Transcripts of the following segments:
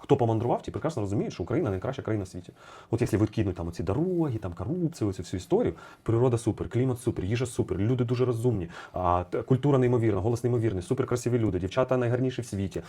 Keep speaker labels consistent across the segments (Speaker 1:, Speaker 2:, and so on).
Speaker 1: хто помандрував, ті прекрасно розуміють, що Україна найкраща країна в світі. От якщо відкинуть там оці дороги, там корупцію, оцю всю історію, природа супер, клімат супер, їжа супер, люди дуже розумні, а, культура неймовірна, голос неймовірний, супер красиві люди, дівчата найгарніші в світі,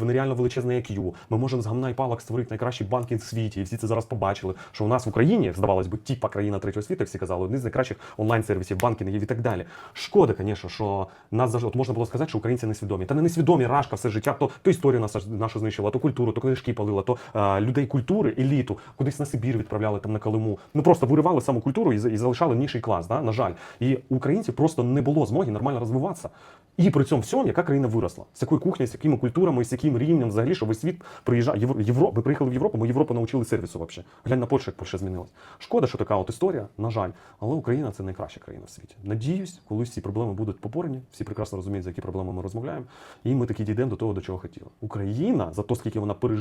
Speaker 1: нереально величезне IQ. Ми можемо з гамна і палок створити найкращий банкінг в світі. І всі це зараз побачили, що у нас в Україні, здавалось би, тіпа країна третього світу, всі казали, один з найкращих онлайн-сервісів, банкінгів і так далі. Шкода, звісно, що нас от можна було сказати, що українці несвідомі. Та не несвідомі рашка все життя, то, то історію нашу знищила, то культуру, то книжки палила, то а, людей культури, еліту, кудись на Сибір відправляли там на Калиму. Ну просто виривали саму культуру і, і залишали нижчий клас. Да? На жаль. І українців просто не було змоги нормально розвиватися. І при цьому всьому, яка країна виросла, з якою кухнею, з якими культурами, з яким рівнем взагалі, що весь світ приїжджає. Євро, Євро, ми приїхали в Європу, ми Європу навчили сервісу взагалі. Глянь на Польщу, як Польща змінилась. Шкода, що така от історія, на жаль. Але Україна це найкраща країна в світі. Надіюсь, колись ці проблеми будуть поборені. Всі прекрасно розуміють, за які проблеми ми розмовляємо. І ми таки дійдемо до того, до чого хотіли. Україна за те, скільки вона пережила,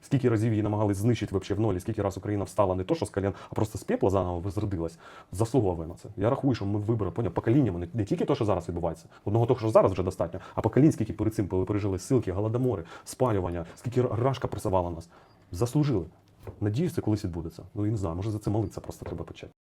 Speaker 1: скільки разів її намагались знищити вообще в нолі, скільки раз Україна встала не то, що з колін, а просто з пепла заново возродилась, заслуговує на це. Я рахую, що ми вибори поняв, поколіннями, не, не тільки те, що зараз відбувається, одного того, що зараз вже достатньо, а поколінь, скільки перед цим пережили силки, голодомори, спалювання, скільки рашка пресувала нас. Заслужили. Надіюсь, це колись відбудеться. Ну і не знаю, може за це молитися просто треба почати.